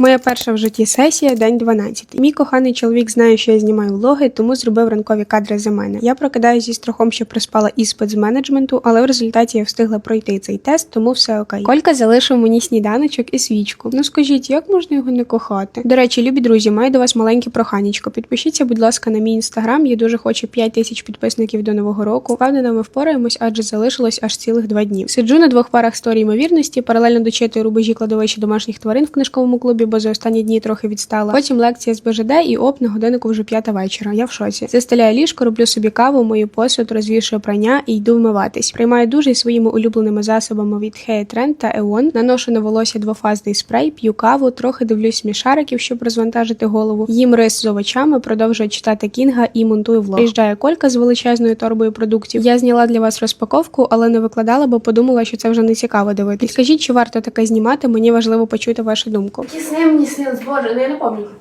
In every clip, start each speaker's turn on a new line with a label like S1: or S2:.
S1: Моя перша в житті сесія, день 12. Мій коханий чоловік знає, що я знімаю влоги, тому зробив ранкові кадри за мене. Я прокидаюся зі страхом, що проспала іспит з менеджменту, але в результаті я встигла пройти цей тест, тому все окей. Колька залишив мені сніданочок і свічку. Ну скажіть, як можна його не кохати? До речі, любі друзі, маю до вас маленьке проханечко. Підпишіться, будь ласка, на мій інстаграм. Я дуже хочу 5 тисяч підписників до нового року. Впевнена, ми впораємось, адже залишилось аж цілих два дні. Сиджу на двох парах сторій ймовірності, паралельно дочитую рубежі кладовища домашніх тварин в книжковому клубі, бо за останні дні трохи відстала. Потім лекція з БЖД і оп, на годиннику вже п'ята вечора. Я в шоці. Застеляю ліжко, роблю собі каву, мою посуд, розвішую прання і йду вмиватись. Приймаю із своїми улюбленими засобами від Hair Trend та Eon. Наношу на волосся двофазний спрей, п'ю каву, трохи дивлюсь смішариків, щоб розвантажити голову. Їм рис з овочами, продовжую читати Кінга і монтую влог. Приїжджає колька з величезною торбою продуктів. Я зняла для вас розпаковку, але не викладала, бо подумала, що це вже не цікаво дивитись. Скажіть, чи варто таке знімати? Мені важливо почути вашу думку.
S2: Мені снились, боже, ну я не пам'ятаю.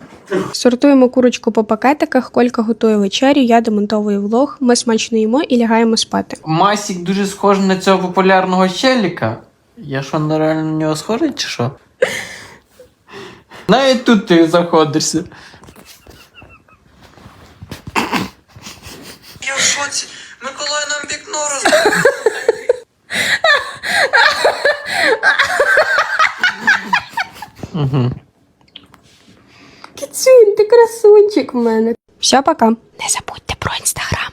S1: Сортуємо курочку по пакетиках, колька готує вечерю, я демонтовую влог. Ми смачно їмо і лягаємо спати.
S3: Масік дуже схожий на цього популярного щеліка. Я що, нереально на нього схожий чи що? Навіть тут ти заходишся.
S4: Я в шоці. Миколай нам вікно роз...
S1: Кіцюнь, ти красунчик в мене. Все, пока. Не забудьте про інстаграм.